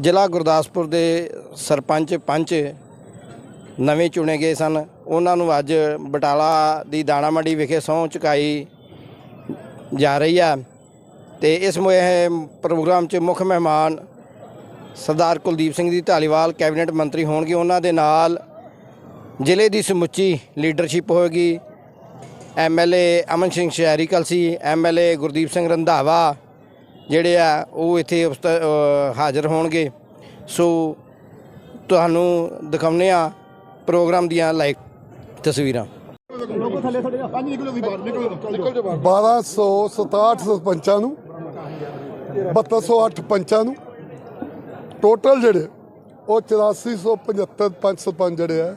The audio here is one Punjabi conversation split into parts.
ਜ਼ਿਲ੍ਹਾ ਗੁਰਦਾਸਪੁਰ ਦੇ ਸਰਪੰਚ ਪੰਚ ਨਵੇਂ ਚੁਣੇ ਗਏ ਸਨ। ਉਹਨਾਂ ਨੂੰ ਅੱਜ ਬਟਾਲਾ ਦੀ ਦਾਣਾ ਮੰਡੀ ਵਿਖੇ ਸਹੁੰ ਚੁਕਾਈ ਜਾ ਰਹੀ ਆ ਤੇ ਇਸ ਮੁਹਿੰਮ ਪ੍ਰੋਗਰਾਮ 'ਚ ਮੁੱਖ ਮਹਿਮਾਨ ਸਰਦਾਰ ਕੁਲਦੀਪ ਸਿੰਘ ਦੀ ਧਾਲੀਵਾਲ ਕੈਬਨਿਟ ਮੰਤਰੀ ਹੋਣਗੇ। ਉਹਨਾਂ ਦੇ ਨਾਲ ਜ਼ਿਲ੍ਹੇ ਦੀ ਸਮੁੱਚੀ ਲੀਡਰਸ਼ਿਪ ਹੋਏਗੀ। ਐਮਐਲਏ ਅਮਨ ਸਿੰਘ ਸ਼ਹਿਰੀ ਕਲਸੀ ਐਮਐਲਏ ਗੁਰਦੀਪ ਸਿੰਘ ਰੰਧਾਵਾ ਜਿਹੜੇ ਆ ਉਹ ਇੱਥੇ ਉਸਤ- ਅ, ਹਾਜ਼ਰ ਹੋਣਗੇ। ਸੋ ਤੁਹਾਨੂੰ ਦਿਖਾਉਂਦੇ ਆ ਪ੍ਰੋਗਰਾਮ ਦੀਆਂ ਲਾਈਵ ਤਸਵੀਰਾਂ। 1267 ਸਰਪੰਚਾਂ ਨੂੰ 7208 ਪੰਚਾਂ ਨੂੰ ਟੋਟਲ ਜਿਹੜੇ ਉਹ 8475 ਪੰਜ ਸਰਪੰਚ ਜਿਹੜੇ ਆ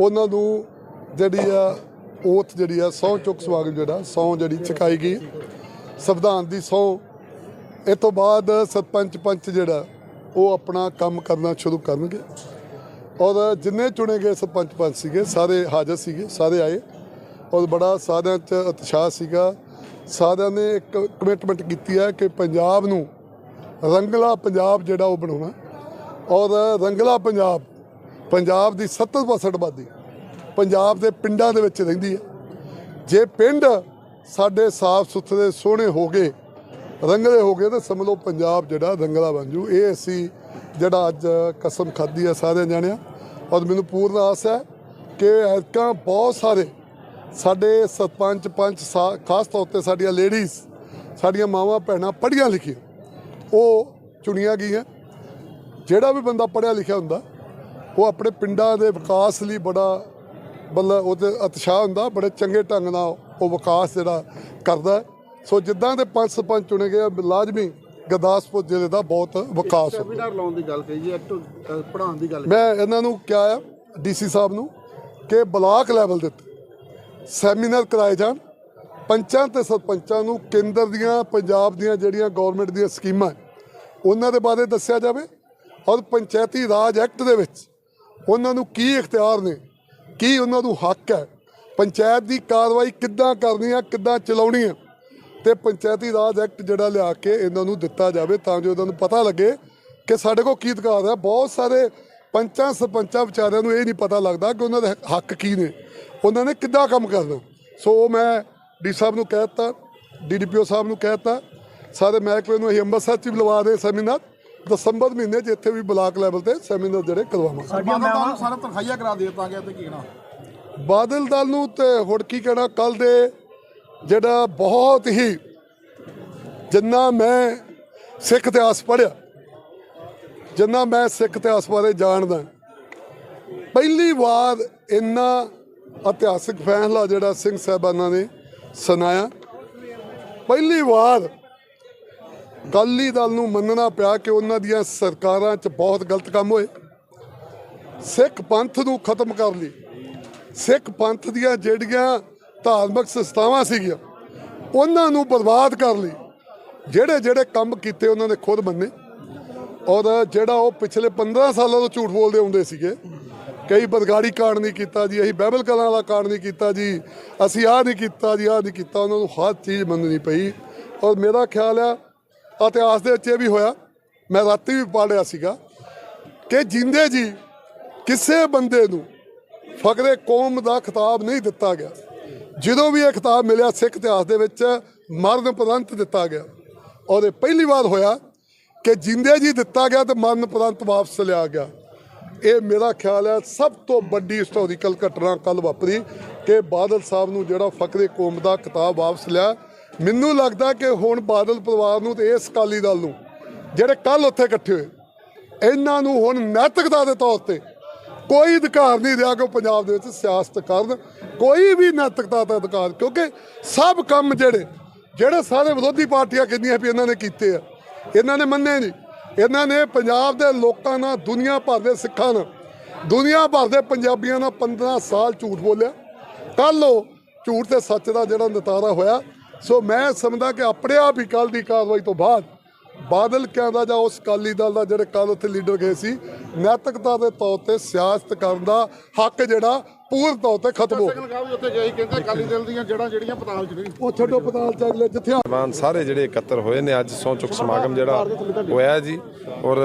ਉਹਨਾਂ ਨੂੰ ਜਿਹੜੀ ਆ ਓਥ ਜਿਹੜੀ ਆ ਸਹੁੰ ਚੁੱਕ ਸਵਾਗਤ ਜਿਹੜਾ ਸਹੁੰ ਜਿਹੜੀ ਚੁਕਾਈ ਗਈ। ਸੰਵਿਧਾਨ ਦੀ ਸਹੁੰ ਇਹ ਤੋਂ ਬਾਅਦ ਸਰਪੰਚ ਪੰਚ ਜਿਹੜਾ, ਉਹ ਆਪਣਾ ਕੰਮ ਕਰਨਾ ਸ਼ੁਰੂ ਕਰਨਗੇ। ਔਰ ਜਿੰਨੇ ਚੁਣੇ ਗਏ ਸਰਪੰਚ ਪੰਚ ਸੀਗੇ, ਸਾਰੇ ਹਾਜ਼ਰ ਸੀਗੇ, ਸਾਰੇ ਆਏ। ਔਰ ਬੜਾ ਸਾਰਿਆਂ 'ਚ ਉਤਸ਼ਾਹ ਸੀਗਾ। ਸਾਰਿਆਂ ਨੇ ਇੱਕ ਕਮਿਟਮੈਂਟ ਕੀਤੀ ਹੈ ਕਿ ਪੰਜਾਬ ਨੂੰ ਰੰਗਲਾ ਪੰਜਾਬ ਜਿਹੜਾ ਉਹ ਬਣਾਉਣਾ। ਔਰ ਰੰਗਲਾ ਪੰਜਾਬ ਪੰਜਾਬ ਦੀ 70% ਆਬਾਦੀ ਪੰਜਾਬ ਦੇ ਪਿੰਡਾਂ ਦੇ ਵਿੱਚ ਰਹਿੰਦੀ ਹੈ। ਜੇ ਪਿੰਡ ਸਾਡੇ ਸਾਫ਼ ਸੁਥਰੇ ਸੋਹਣੇ ਹੋ ਗਏ ਰੰਗਲੇ ਹੋ ਗਏ ਤਾਂ ਸਮਝ ਲਓ ਪੰਜਾਬ ਜਿਹੜਾ ਰੰਗਲਾ ਬਣ ਜੂ। ਇਹ ਅਸੀਂ ਜਿਹੜਾ ਅੱਜ ਕਸਮ ਖਾਧੀ ਹੈ ਸਾਰਿਆਂ ਜਾਣਿਆ। ਔਰ ਮੈਨੂੰ ਪੂਰਨ ਆਸ ਹੈ ਕਿ ਐਤਕਾਂ ਬਹੁਤ ਸਾਰੇ ਸਾਡੇ ਸਰਪੰਚ, ਪੰਚ, ਸਾ- ਖਾਸ ਤੌਰ ਤੇ ਸਾਡੀਆਂ ਲੇਡੀਜ਼ ਸਾਡੀਆਂ ਮਾਵਾਂ, ਭੈਣਾਂ ਪੜ੍ਹੀਆਂ ਲਿਖੀਆਂ। ਉਹ ਚੁਣੀਆਂ ਗਈਆਂ। ਜਿਹੜਾ ਵੀ ਬੰਦਾ ਪੜ੍ਹਿਆ ਲਿਖਿਆ ਹੁੰਦਾ, ਉਹ ਆਪਣੇ ਪਿੰਡਾਂ ਦੇ ਵਿਕਾਸ ਲਈ ਬੜਾ ਬੱਲਾ ਉਹਦੇ ਉਤਸ਼ਾਹ ਹੁੰਦਾ, ਬੜੇ ਚੰਗੇ ਢੰਗ ਨਾਲ ਉਹ ਵਿਕਾਸ ਜਿਹੜਾ ਕਰਦਾ। ਸੋ ਜਿੱਦਾਂ ਦੇ ਪੰਜ ਸਰਪੰਚ ਚੁਣੇ ਗਏ ਲਾਜ਼ਮੀ ਗੁਰਦਾਸਪੁਰ ਜ਼ਿਲ੍ਹੇ ਦਾ ਬਹੁਤ ਵਿਕਾਸ ਹੋਊਗਾ ਸੈਮੀਨਾਰ ਲਾਉਣ ਦੀ ਗੱਲ ਕਹੀ ਜੀ ਐਕਟ ਪੜਾਉਣ ਦੀ ਗੱਲ ਮੈਂ ਇਹਨਾਂ ਨੂੰ ਕਿਹਾ ਆ ਡੀਸੀ ਸਾਹਿਬ ਨੂੰ ਕਿ ਬਲਾਕ ਲੈਵਲ ਦੇ ਉੱਤੇ ਸੈਮੀਨਾਰ ਕਰਾਏ ਜਾਣ। ਪੰਚਾਂ ਤੇ ਸਰਪੰਚਾਂ ਨੂੰ ਕੇਂਦਰ ਦੀਆਂ ਪੰਜਾਬ ਦੀਆਂ ਜਿਹੜੀਆਂ ਗਵਰਨਮੈਂਟ ਦੀਆਂ ਸਕੀਮਾਂ ਹੈ, ਉਹਨਾਂ ਦੇ ਬਾਰੇ ਦੱਸਿਆ ਜਾਵੇ ਔਰ ਪੰਚਾਇਤੀ ਰਾਜ ਐਕਟ ਦੇ ਵਿੱਚ ਉਹਨਾਂ ਨੂੰ ਕੀ ਇਖਤਿਆਰ ਨੇ ਕੀ ਉਹਨਾਂ ਨੂੰ ਹੱਕ ਹੈ ਪੰਚਾਇਤ ਦੀ ਕਾਰਵਾਈ ਕਿੱਦਾਂ ਕਰਨੀ ਆ ਕਿੱਦਾਂ ਚਲਾਉਣੀ ਆ ਤੇ ਪੰਚਾਇਤੀ ਰਾਜ ਐਕਟ ਜਿਹੜਾ ਲਿਆ ਕੇ ਇਹਨਾਂ ਨੂੰ ਦਿੱਤਾ ਜਾਵੇ ਤਾਂ ਜੋ ਇਹਨਾਂ ਨੂੰ ਪਤਾ ਲੱਗੇ ਕਿ ਸਾਡੇ ਕੋਲ ਕੀ ਅਧਿਕਾਰ ਹੈ। ਬਹੁਤ ਸਾਰੇ ਪੰਚਾਂ ਸਰਪੰਚਾਂ ਵਿਚਾਰਿਆਂ ਨੂੰ ਇਹ ਨਹੀਂ ਪਤਾ ਲੱਗਦਾ ਕਿ ਉਹਨਾਂ ਦੇ ਹੱਕ ਕੀ ਨੇ। ਉਹਨਾਂ ਨੇ ਕਿੱਦਾਂ ਕੰਮ ਕਰਨਾ। ਸੋ ਮੈਂ ਡੀ ਸਾਹਿਬ ਨੂੰ ਕਹਿ ਦਿੱਤਾ ਡੀਡੀਪੀਓ ਸਾਹਿਬ ਨੂੰ ਕਹਿ ਦਿੱਤਾ। ਸਾਰੇ ਮਹਿਕਮੇ ਨੂੰ ਅਸੀਂ ਅੰਮ੍ਰਿਤਸਰ 'ਚ ਵੀ ਲਵਾ ਦੇ ਸੈਮੀਨਾਰ। ਦਸੰਬਰ ਮਹੀਨੇ 'ਚ ਇੱਥੇ ਵੀ ਬਲਾਕ ਲੈਵਲ ਤੇ ਸੈਮੀਨਾਰ ਜਿਹੜੇ ਕਰਵਾਵਾਂਗੇ। ਸਾਡੀਆਂ ਮਾਵਾਂ ਸਾਰਾ ਤਨਖਾਹੀਆ ਕਰਾ ਦੇ ਦਿੱਤਾ ਗਿਆ ਤੇ ਕੀ ਕਹਿਣਾ? ਬਾਦਲ ਦਲ ਨੂੰ ਤੇ ਹੁਣ ਕੀ ਕਹਿਣਾ ਕੱਲ ਦੇ ਜਿਹੜਾ ਬਹੁਤ ਹੀ ਜਿੰਨਾ ਮੈਂ ਸਿੱਖ ਇਤਿਹਾਸ ਪੜ੍ਹਿਆ, ਜਿੰਨਾ ਮੈਂ ਸਿੱਖ ਇਤਿਹਾਸ ਬਾਰੇ ਜਾਣਦਾ, ਪਹਿਲੀ ਵਾਰ ਇੰਨਾ ਇਤਿਹਾਸਿਕ ਫੈਸਲਾ ਜਿਹੜਾ ਸਿੰਘ ਸਾਹਿਬਾਨਾਂ ਨੇ ਸੁਣਾਇਆ। ਪਹਿਲੀ ਵਾਰ ਅਕਾਲੀ ਦਲ ਨੂੰ ਮੰਨਣਾ ਪਿਆ ਕਿ ਉਹਨਾਂ ਦੀਆਂ ਸਰਕਾਰਾਂ 'ਚ ਬਹੁਤ ਗਲਤ ਕੰਮ ਹੋਏ। ਸਿੱਖ ਪੰਥ ਨੂੰ ਖਤਮ ਕਰ ਲਈ। ਸਿੱਖ ਪੰਥ ਦੀਆਂ ਜਿਹੜੀਆਂ ਧਾਰਮਿਕ ਸੰਸਥਾਵਾਂ ਸੀਗੀਆਂ, ਉਹਨਾਂ ਨੂੰ ਬਰਬਾਦ ਕਰ ਲਈ। ਜਿਹੜੇ ਜਿਹੜੇ ਕੰਮ ਕੀਤੇ ਉਹਨਾਂ ਨੇ ਖੁਦ ਮੰਨੇ। ਔਰ ਜਿਹੜਾ ਉਹ ਪਿਛਲੇ 15 ਸਾਲਾਂ ਤੋਂ ਝੂਠ ਬੋਲਦੇ ਹੁੰਦੇ ਸੀਗੇ, ਕਈ ਬਦਗਾੜੀ ਕਾਂਡ ਨਹੀਂ ਕੀਤਾ ਜੀ, ਅਸੀਂ ਬਾਈਬਲ ਕਲਾਂ ਵਾਲਾ ਕਾਂਡ ਨਹੀਂ ਕੀਤਾ ਜੀ, ਅਸੀਂ ਆਹ ਨਹੀਂ ਕੀਤਾ ਜੀ, ਆਹ ਨਹੀਂ ਕੀਤਾ, ਉਹਨਾਂ ਨੂੰ ਹਰ ਚੀਜ਼ ਮੰਨਣੀ ਪਈ। ਔਰ ਮੇਰਾ ਖਿਆਲ ਆ, ਇਤਿਹਾਸ ਦੇ ਵਿੱਚ ਇਹ ਵੀ ਹੋਇਆ, ਮੈਂ ਰਾਤੀ ਵੀ ਪੜ੍ਹਿਆ ਸੀਗਾ ਕਿ ਜਿੰਦੇ ਜੀ, ਕਿਸੇ ਬੰਦੇ ਨੂੰ ਫਕਰੇ ਕੌਮ ਦਾ ਖਿਤਾਬ ਨਹੀਂ ਦਿੱਤਾ ਗਿਆ। ਜਦੋਂ ਵੀ ਇਹ ਖਿਤਾਬ ਮਿਲਿਆ ਸਿੱਖ ਇਤਿਹਾਸ ਦੇ ਵਿੱਚ, ਮਰਨ ਉਪਰੰਤ ਦਿੱਤਾ ਗਿਆ। ਔਰ ਇਹ ਪਹਿਲੀ ਵਾਰ ਹੋਇਆ ਕਿ ਜਿੰਦੇ ਜੀ ਦਿੱਤਾ ਗਿਆ ਤੇ ਮਰਨ ਉਪਰੰਤ ਵਾਪਸ ਲਿਆ ਗਿਆ। ਇਹ ਮੇਰਾ ਖਿਆਲ ਹੈ ਸਭ ਤੋਂ ਵੱਡੀ ਹਿਸਟੋਰੀਕਲ ਘਟਨਾ ਕੱਲ ਵਾਪਰੀ ਕਿ ਬਾਦਲ ਸਾਹਿਬ ਨੂੰ ਜਿਹੜਾ ਫਕਰੇ ਕੌਮ ਦਾ ਕਿਤਾਬ ਵਾਪਸ ਲਿਆ। ਮੈਨੂੰ ਲੱਗਦਾ ਕਿ ਹੁਣ ਬਾਦਲ ਪਰਿਵਾਰ ਨੂੰ ਤੇ ਇਸ ਅਕਾਲੀ ਦਲ ਨੂੰ, ਜਿਹੜੇ ਕੱਲ ਉੱਥੇ ਇਕੱਠੇ ਹੋਏ, ਇਹਨਾਂ ਨੂੰ ਹੁਣ ਨੈਤਿਕਤਾ ਦੇ ਤੌਰ ਤੇ ਕੋਈ ਅਧਿਕਾਰ ਨਹੀਂ ਰਿਹਾ ਕਿ ਉਹ ਪੰਜਾਬ ਦੇ ਵਿੱਚ ਸਿਆਸਤ ਕਰਨ। ਕੋਈ ਵੀ ਨੈਤਿਕਤਾ ਦਾ ਅਧਿਕਾਰ, ਕਿਉਂਕਿ ਸਭ ਕੰਮ ਜਿਹੜੇ ਜਿਹੜੇ ਸਾਰੇ ਵਿਰੋਧੀ ਪਾਰਟੀਆਂ ਕਹਿੰਦੀਆਂ ਵੀ ਇਹਨਾਂ ਨੇ ਕੀਤੇ ਆ, ਇਹਨਾਂ ਨੇ ਮੰਨੇ ਨਹੀਂ। ਇਹਨਾਂ ਨੇ ਪੰਜਾਬ ਦੇ ਲੋਕਾਂ ਨਾਲ ਦੁਨੀਆ ਭਰ ਦੇ ਸਿੱਖਾਂ ਨਾਲ, ਦੁਨੀਆ ਭਰ ਦੇ ਪੰਜਾਬੀਆਂ ਨਾਲ 15 ਸਾਲ ਝੂਠ ਬੋਲਿਆ। ਕੱਲ ਉਹ ਝੂਠ ਤੇ ਸੱਚ ਦਾ ਜਿਹੜਾ ਨਤਾਰਾ ਹੋਇਆ, ਸੋ ਮੈਂ ਸਮਝਦਾ ਕਿ ਆਪਣੇ ਆਪ ਹੀ ਕੱਲ ਦੀ ਕਾਰਵਾਈ ਤੋਂ ਬਾਅਦ ਬਾਦਲ ਕਹਿੰਦਾ ਜਾਂ ਉਸ ਅਕਾਲੀ ਦਲ ਦਾ ਜਿਹੜੇ ਕੱਲ ਉੱਥੇ ਲੀਡਰ ਗਏ ਸੀ ਨੈਤਿਕਤਾ ਦੇ ਤੌਰ ਤੇ ਸਿਆਸਤ ਕਰਨ ਦਾ ਹੱਕ ਜਿਹੜਾ ਪੂਰਨ ਤੌਰ ਤੇ ਖਤਮ ਹੋ ਗਈ ਸੈਕੰਡ ਵੀ ਉੱਥੇ ਗਏ ਸੀ, ਕਹਿੰਦੇ ਅਕਾਲੀ ਦਲ ਦੀਆਂ ਜੜਾਂ ਜਿਹੜੀਆਂ ਪਤਾਲ ਚ ਨਹੀਂ ਉਹ ਛੱਡੋ ਪਤਾਲ ਚ ਅਗਲੇ ਜਿੱਥੇ ਨੌਜਵਾਨ ਸਾਰੇ ਜਿਹੜੇ ਇਕੱਤਰ ਹੋਏ ਨੇ ਅੱਜ ਸਹੁੰ ਚੁੱਕ ਸਮਾਗਮ ਜਿਹੜਾ ਹੋਇਆ ਜੀ ਔਰ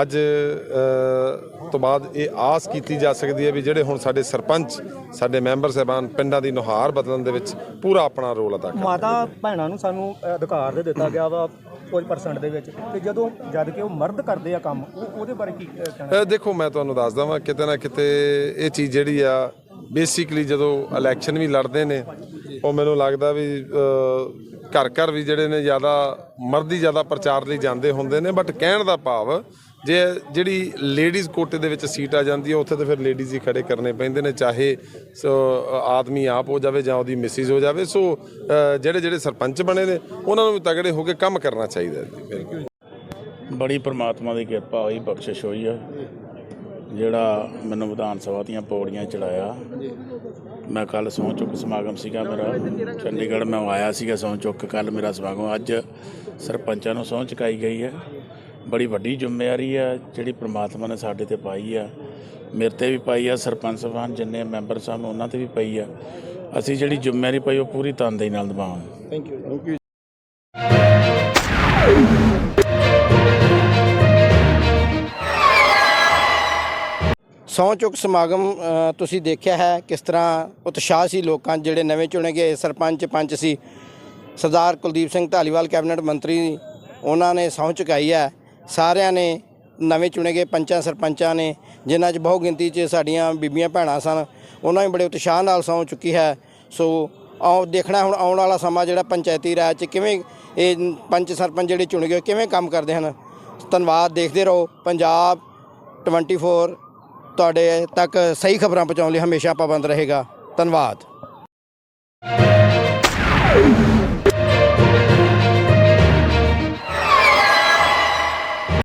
ਅੱਜ ਤੋਂ ਬਾਅਦ ਇਹ ਆਸ ਕੀਤੀ ਜਾ ਸਕਦੀ ਹੈ ਵੀ ਜਿਹੜੇ ਹੁਣ ਸਾਡੇ ਸਰਪੰਚ ਸਾਡੇ ਮੈਂਬਰ ਸਾਹਿਬਾਨ ਪਿੰਡਾਂ ਦੀ ਨੁਹਾਰ ਬਦਲਣ ਦੇ ਵਿੱਚ ਪੂਰਾ ਆਪਣਾ ਰੋਲ ਅਦਾ ਕਰ ਮਾਤਾ ਭੈਣਾਂ ਨੂੰ ਸਾਨੂੰ ਅਧਿਕਾਰ ਦੇ ਦਿੱਤਾ ਗਿਆ ਵਾ ਕੁਝ ਪਰਸੈਂਟ ਦੇ ਵਿੱਚ ਤੇ ਜਦੋਂ ਜਦ ਕਿ ਉਹ ਮਰਦ ਕਰਦੇ ਆ ਕੰਮ ਉਹ ਉਹਦੇ ਬਾਰੇ ਕੀ ਅ, ਕਹਿਣਾ ਅ, ਦੇਖੋ ਮੈਂ ਤੁਹਾਨੂੰ ਦੱਸਦਾ ਵਾਂ ਕਿਤੇ ਨਾ ਕਿਤੇ ਇਹ ਚੀਜ਼ ਜਿਹੜੀ ਆ ਬੇਸਿਕਲੀ ਜਦੋਂ ਇਲੈਕਸ਼ਨ ਵੀ ਲੜਦੇ ਨੇ ਉਹ ਮੈਨੂੰ ਲੱਗਦਾ ਵੀ ਅ, ਘਰ ਘਰ ਵੀ ਜਿਹੜੇ ਨੇ ਜ਼ਿਆਦਾ ਮਰਦੀ ਜ਼ਿਆਦਾ ਪ੍ਰਚਾਰ ਲਈ ਜਾਂਦੇ ਹੁੰਦੇ ਨੇ ਬਟ ਕਹਿਣ ਦਾ ਭਾਵ ਜੇ ਜਿਹੜੀ ਲੇਡੀਜ਼ ਕੋਟੇ ਦੇ ਵਿੱਚ ਸੀਟ ਆ ਜਾਂਦੀ ਹੈ, ਉੱਥੇ ਤੇ ਫਿਰ ਲੇਡੀਜ਼ ਹੀ ਖੜੇ ਕਰਨੇ ਪੈਂਦੇ ਨੇ, ਚਾਹੇ ਸੋ ਆਦਮੀ ਆਪ ਹੋ ਜਾਵੇ ਜਾਂ ਉਹਦੀ ਮਿਸਿਸ ਹੋ ਜਾਵੇ। ਸੋ ਜਿਹੜੇ ਜਿਹੜੇ ਸਰਪੰਚ ਬਣੇ ਨੇ, ਉਹਨਾਂ ਨੂੰ ਵੀ ਤਗੜੇ ਹੋ ਕੇ ਕੰਮ ਕਰਨਾ ਚਾਹੀਦਾ ਹੈ। ਜੀ ਬੜੀ ਪ੍ਰਮਾਤਮਾ ਦੀ ਕਿਰਪਾ ਹੋਈ, ਬਖਸ਼ਿਸ਼ ਹੋਈ ਆ। ਜਿਹੜਾ ਮੈਨੂੰ ਵਿਧਾਨ ਸਭਾ ਦੀਆਂ ਪੌੜੀਆਂ ਚੜਾਇਆ ਮੈਂ ਕੱਲ ਸਹੁੰ ਚੁੱਕ ਸਮਾਗਮ ਸੀਗਾ ਮੇਰਾ। ਚੰਡੀਗੜ੍ਹ ਮੈਂ ਆਇਆ ਸੀਗਾ ਸਹੁੰ ਚੁੱਕ ਕੱਲ ਮੇਰਾ ਸਮਾਗਮ। ਅੱਜ ਸਰਪੰਚਾਂ ਨੂੰ ਸਹੁੰ ਚੁਕਾਈ ਗਈ ਹੈ। ਬੜੀ ਵੱਡੀ ਜ਼ਿੰਮੇਵਾਰੀ ਆ ਜਿਹੜੀ ਪ੍ਰਮਾਤਮਾ ਨੇ ਸਾਡੇ ਤੇ ਪਾਈ ਆ। ਮੇਰੇ ਤੇ ਵੀ ਪਾਈ ਆ ਸਰਪੰਚ ਸਾਹਿਬਾਨ ਜਿੰਨੇ ਮੈਂਬਰ ਸਾਹਿਬ ਉਹਨਾਂ ਤੇ ਵੀ ਪਈ ਆ। ਅਸੀਂ ਜਿਹੜੀ ਜ਼ਿੰਮੇਵਾਰੀ ਪਾਈ ਉਹ ਪੂਰੀ ਤਨਦੇਹੀ ਨਾਲ ਨਿਭਾਵਾਂਗੇ। ਸਹੁੰ ਚੁੱਕ ਸਮਾਗਮ ਤੁਸੀਂ ਦੇਖਿਆ ਹੈ ਕਿਸ ਤਰ੍ਹਾਂ ਉਤਸ਼ਾਹ ਸੀ ਲੋਕਾਂ ਜਿਹੜੇ ਨਵੇਂ ਚੁਣੇ ਗਏ ਸਰਪੰਚ ਪੰਚ ਸੀ। ਸਰਦਾਰ ਕੁਲਦੀਪ ਸਿੰਘ ਢਾਲੀਵਾਲ, ਕੈਬਨਿਟ ਮੰਤਰੀ, ਉਹਨਾਂ ਨੇ ਸਹੁੰ ਚੁਕਾਈ ਹੈ। ਸਾਰਿਆਂ ਨੇ ਨਵੇਂ ਚੁਣੇ ਗਏ ਪੰਚਾਂ, ਸਰਪੰਚਾਂ ਨੇ, ਜਿਨ੍ਹਾਂ 'ਚ ਬਹੁ ਗਿਣਤੀ 'ਚ ਸਾਡੀਆਂ ਬੀਬੀਆਂ ਭੈਣਾਂ ਸਨ, ਉਹਨਾਂ ਨੇ ਬੜੇ ਉਤਸ਼ਾਹ ਨਾਲ ਸਹੁੰ ਚੁੱਕੀ ਹੈ। ਸੋ, ਆਉ, ਦੇਖਣਾ ਹੁਣ ਆਉਣ ਵਾਲਾ ਸਮਾਂ ਜਿਹੜਾ ਪੰਚਾਇਤੀ ਰਾਜ 'ਚ ਕਿਵੇਂ ਇਹ ਪੰਚ, ਸਰਪੰਚ ਜਿਹੜੇ ਚੁਣੇ ਗਏ ਕਿਵੇਂ ਕੰਮ ਕਰਦੇ ਹਨ। ਧੰਨਵਾਦ, ਦੇਖਦੇ ਰਹੋ। ਪੰਜਾਬ 24 ਤੁਹਾਡੇ ਤੱਕ ਸਹੀ ਖਬਰਾਂ ਪਹੁੰਚਾਉਣ ਲਈ ਹਮੇਸ਼ਾ ਪਾਬੰਦ ਰਹੇਗਾ। ਧੰਨਵਾਦ।